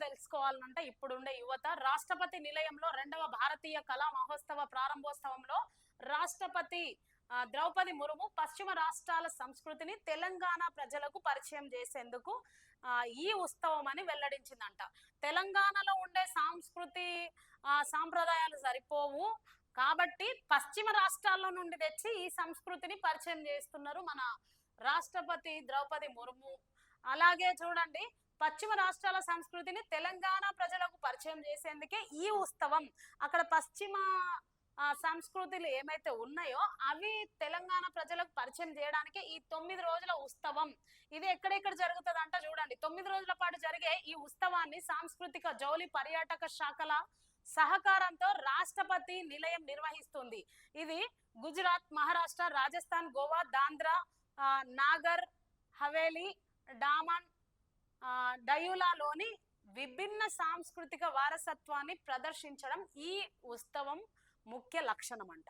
తెలుసుకోవాలంటే ఇప్పుడుండే యువత. రాష్ట్రపతి నిలయంలో రెండవ భారతీయ కళా మహోత్సవ ప్రారంభోత్సవంలో రాష్ట్రపతి ద్రౌపది ముర్ము పశ్చిమ రాష్ట్రాల సంస్కృతిని తెలంగాణ ప్రజలకు పరిచయం చేసేందుకు ఈ ఉత్సవం అని వెల్లడించిందంట. తెలంగాణలో ఉండే సాంస్కృతి సాంప్రదాయాలు సరిపోవు. కాబట్టి పశ్చిమ రాష్ట్రాల్లో నుండి తెచ్చి ఈ సంస్కృతిని పరిచయం చేస్తున్నారు మన రాష్ట్రపతి ద్రౌపది ముర్ము. అలాగే చూడండి పశ్చిమ రాష్ట్రాల సంస్కృతిని తెలంగాణ ప్రజలకు పరిచయం చేసేందుకే ఈ ఉత్సవం. అక్కడ పశ్చిమ సంస్కృతులు ఏమైతే ఉన్నాయో అవి తెలంగాణ ప్రజలకు పరిచయం చేయడానికి ఈ తొమ్మిది రోజుల ఉత్సవం. ఇది ఎక్కడెక్కడ జరుగుతుంది అంట చూడండి. తొమ్మిది రోజుల పాటు జరిగే ఈ ఉత్సవాన్ని సాంస్కృతిక జౌలి పర్యాటక శాఖల సహకారంతో రాష్ట్రపతి నిలయం నిర్వహిస్తుంది. ఇది గుజరాత్ మహారాష్ట్ర రాజస్థాన్ గోవా దాంద్రా నాగర్ హవేలీ డామన్ డయులాలోని విభిన్న సాంస్కృతిక వారసత్వాన్ని ప్రదర్శించడం ఈ ఉత్సవం ముఖ్య లక్షణం అంట